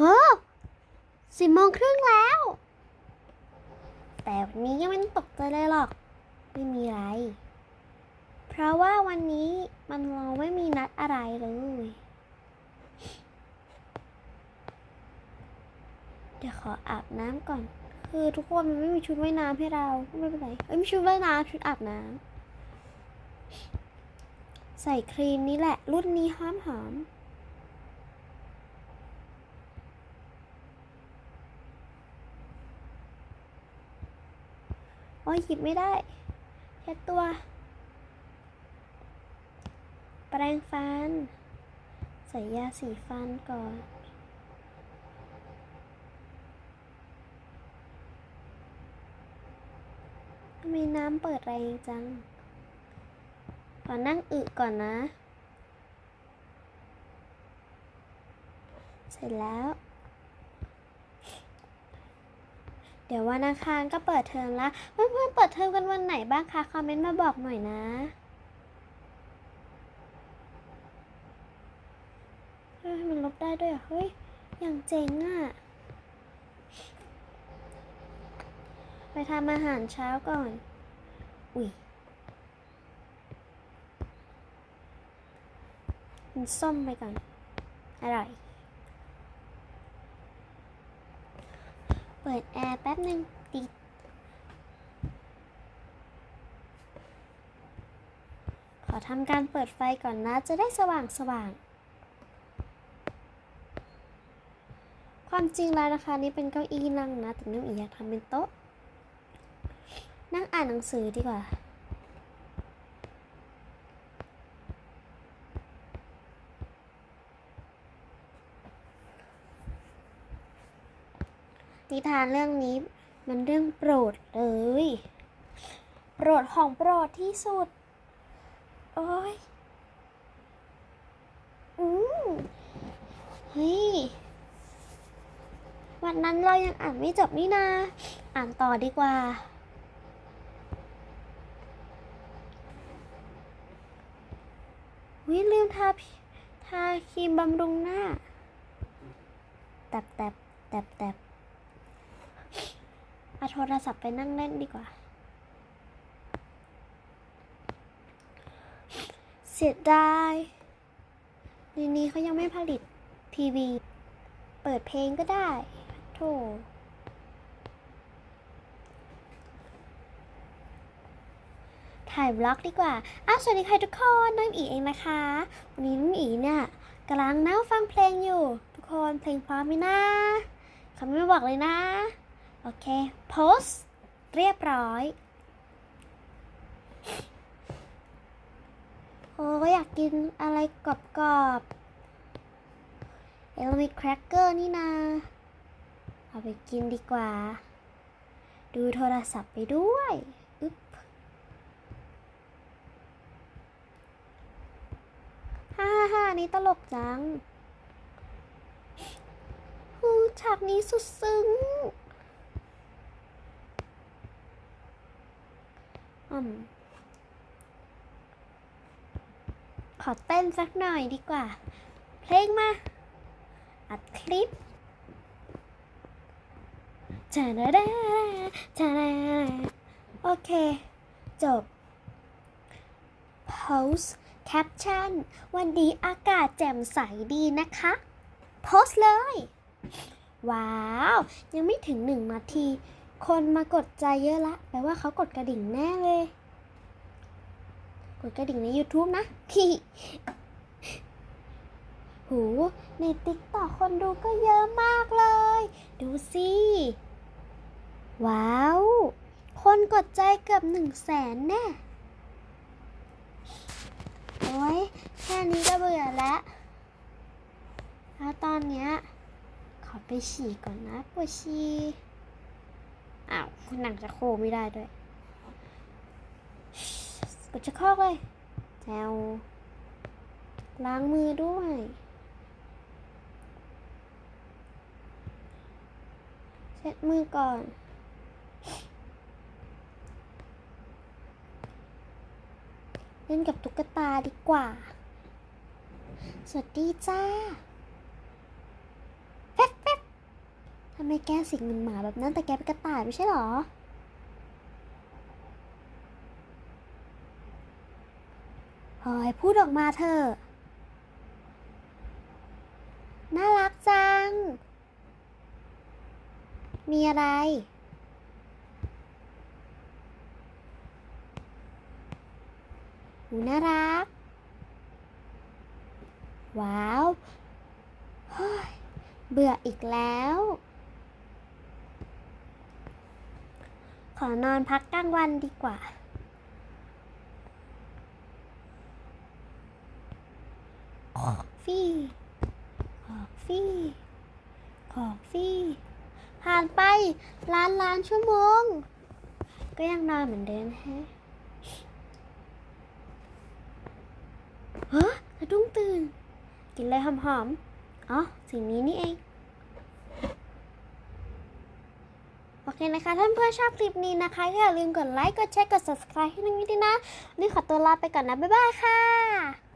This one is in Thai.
ฮ้สิบโมงครึ่งแล้ว แต่วันนี้ยังไม่ต้องตกใจเลยหรอก ไม่มีอะไร เพราะว่าวันนี้มันเราไม่มีนัดอะไรเลย เดี๋ยวขออาบน้ำก่อน คือทุกคนมันไม่มีชุดว่ายน้ำให้เราไม่เป็นไรเอ้ยไม่ชุดว่ายน้ำชุดอาบน้ำใส่ครีมนี้แหละ รุ่นนี้หอมหอม อ้ยหยิบไม่ได้แค่ตัว แปรงฟัน ใส่ยาสีฟันก่อนทำไมน้ำเปิดแรงจังขอนั่งอึก่อนนะ เสร็จแล้ว เดี๋ยววันอังคารก็เปิดเทอมแล้วเพื่อนๆเปิดเทอมกันวันไหนบ้างคะคอมเมนต์มาบอกหน่อยนะเฮ้ยมันลบได้ด้วยเหรอเฮ้ยอย่างเจ๋งอะ่ะ ไปทำอาหารเช้าก่อน อุ้ยกินส้มไปก่อน อร่อย เปิดแอร์แป๊บหนึ่งติด ขอทำการเปิดไฟก่อนนะ จะได้สว่างสว่าง ความจริงแล้วนะคะ นี่เป็นเก้าอี้นั่งนะ แต่น้องอีอยากทำเป็นโต๊ะ นั่งอ่านหนังสือดีกว่า นิทานเรื่องนี้มันเรื่องโปรดเลย โปรดของโปรดที่สุด โอ้ย อืมเฮ้ย วันนั้นเรายังอ่านไม่จบนี่นา อ่านต่อดีกว่า วิลืมทาทาครีมบำรุงหน้า แตบแตบแตบแตบ ศัพท์ไปนั่งเล่นดีกว่า เสียดายในนี้เขายังไม่ผลิตทีวี เปิดเพลงก็ได้โถถ่ายบล็อกดีกว่า อ้าวสวัสดีค่ะทุกคน น้องอีเองนะคะ วันนี้น้องอีเนี่ยกำลังนั่งฟังเพลงอยู่ ทุกคนเพลงพร้อมไหมนะเขาไม่บอกเลยนะ โอเคโพสเรียบร้อย โอ้อยากกินอะไรกรอบๆเอลมีแครกเกอร์นี่นา เอาไปกินดีกว่า ดูโทรศัพท์ไปด้วยอึ๊บฮ่าฮ่าฮ่าอันนี้ตลกจังฮูฉากนี้สุดซึ้ง อืมขอเต้นสักหน่อยดีกว่า เพลงมาอัดคลิปจาดาดาจาดาโอเค จบ post caption วันดีอากาศแจ่มใสดีนะคะ post เลย ว้าว ยังไม่ถึงหนึ่งนาที คนมากดใจเยอะละ แปลว่าเขากดกระดิ่งแน่เลย กดกระดิ่งใน YouTube นะหูในติ๊กต็อกคนดูก็เยอะมากเลย ดูสิ ว้าว คนกดใจเกือบหนึ่งแสนแน่ โอ้ยแค่นี้ก็เบื่อแล้ว แล้วตอนเนี้ย ขอไปฉี่ก่อนนะปวดฉี่ อ้าวหนังจะโคไม่ได้ด้วย กดจะคอกเลยแจวล้างมือด้วย เช็ดมือก่อน เล่นกับตุ๊กตาดีกว่า สวัสดีจ้าแป๊บแป๊บ ทำไมแกสิงเหมือนหมาแบบนั้นแต่แกเป็นกระต่ายไม่ใช่หรอ พอยพูดออกมาเถอะน่ารักจัง มีอะไร หูน่ารัก ว้าวเฮ้ยเบื่ออีกแล้ว ขอนอนพักกลางวันดีกว่าขอกฟี่ขอกฟี่ขอกฟี่ ผ่านไปล้านล้านชั่วโมง ก็ยังนอนเหมือนเดิมแฮะฮะสะดุ้งตื่น กินอะไรหอมๆ อ๋อสิ่งนี้นี่เอง โอเคนะคะ ท่านเพื่อนชอบคลิปนี้นะคะอย่าลืมกดไลค์ กดแชร์ กด subscribe ให้น้องวิดีนะวันนี่ขอตัวลาไปก่อนนะ บ๊ายบายค่ะ